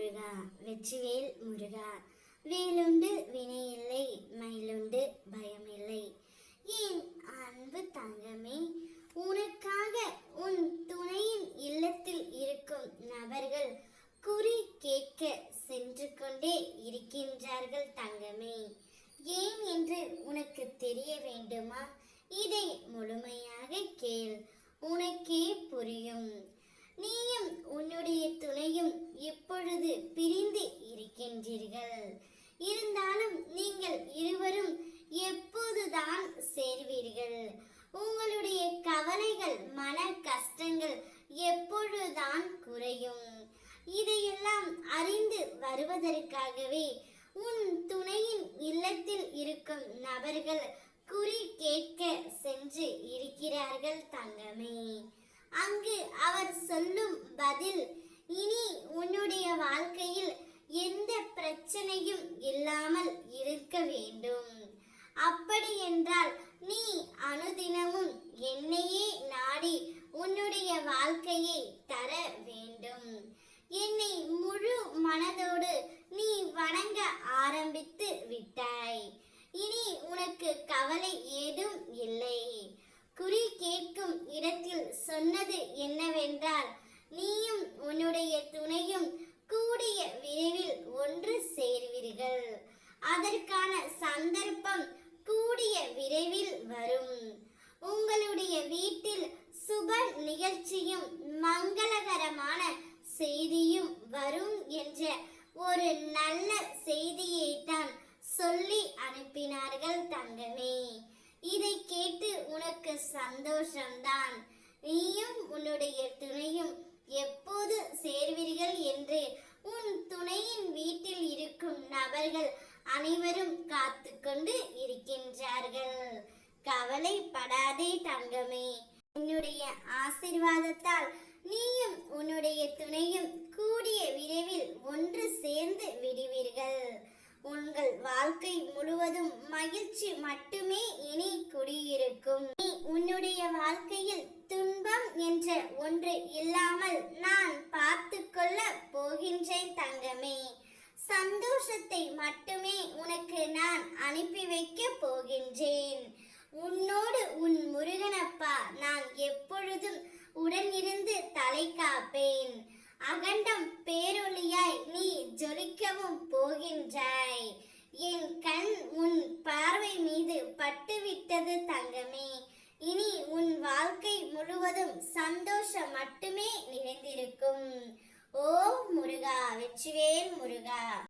முருகா வெற்றிவேல் முருகா. வேலுண்டு வினையில்லை மயிலுண்டு பயமில்லை. ஏன் அன்பு தங்கமே? உனக்காக உன் துணையின் இல்லத்தில் இருக்கும் நபர்கள் குறி கேட்க சென்று கொண்டே இருக்கின்றார்கள் தங்கமே. ஏன் என்று உனக்கு தெரிய வேண்டுமா? இதை முழுமையாக கேள். உனக்கே புரியும். நீயும் உன்னுடைய துணையும் இப்பொழுது பிரிந்து இருக்கின்றீர்கள் இருந்தாலும் நீங்கள் இருவரும் எப்போதுதான் சேர்வீர்கள் உங்களுடைய கவலைகள் மன கஷ்டங்கள் எப்பொழுதுதான் குறையும்? இதையெல்லாம் அறிந்து வருவதற்காகவே உன் துணையின் இல்லத்தில் இருக்கும் நபர்கள் குறி கேட்க சென்று இருக்கிறார்கள் தங்கமே. அங்கு அவர் சொல்லும் பதில் இனி உன்னுடைய வாழ்க்கையில் எந்த பிரச்சனையும் இல்லாமல் இருக்க வேண்டும். அப்படி என்றால் நீ அனுதின வாழ்க்கையை தர வேண்டும். என்னை முழு மனதோடு நீ வணங்க ஆரம்பித்து விட்டாய். இனி உனக்கு கவலை ஏதும் இல்லை. குறி கேட்கும் இடத்தில் சொன்னது என்னவென்றால் நீயும் உன்னுடைய துணையும் கூடிய விரைவில் ஒன்று சேர்வீர்கள். அதற்கான சந்தர்ப்பம் கூடிய விரைவில் வரும். உங்களுடைய வீட்டில் நிகழ்ச்சியும் மங்களகரமான செய்தியும் வரும் என்ற ஒரு நல்ல செய்தியை தான் சொல்லி அனுப்பினார்கள் தங்கமே. இதை கேட்டு உனக்கு சந்தோஷம்தான். நீயும் உன்னுடைய துணையும் எப்போது சேர்வீர்கள் என்று உன் துணையின் வீட்டில் இருக்கும் நபர்கள் அனைவரும் காத்து கொண்டு இருக்கின்றார்கள். கவலைப்படாதே தங்கமே. உன்னுடைய ஆசிர்வாதத்தால் நீயும் உன்னுடைய துணையும் கூடிய விரைவில் ஒன்று சேர்ந்து விடுவீர்கள். உங்கள் வாழ்க்கை முழுவதும் மகிழ்ச்சி மட்டுமே இனி குடியிருக்கும். நீ உன்னுடைய வாழ்க்கையில் துன்பம் என்ற ஒன்று இல்லாமல் நான் பார்த்து கொள்ள போகின்றேன் தங்கமே. சந்தோஷத்தை மட்டுமே உனக்கு நான் அனுப்பி வைக்க போகின்றேன். உன்னோடு உன் முருகனப்பா நான் எப்பொழுதும் உடனிருந்து தலை காப்பேன். அகண்டம் பேரொளியாய் நீ ஜொலிக்கவும் போகின்றாய். என் கண் உன் பார்வை மீது பட்டுவிட்டது தங்கமே. இனி உன் வாழ்க்கை முழுவதும் சந்தோஷம் மட்டுமே நிறைந்திருக்கும். ஓ முருகா வெற்றிவேல் முருகா.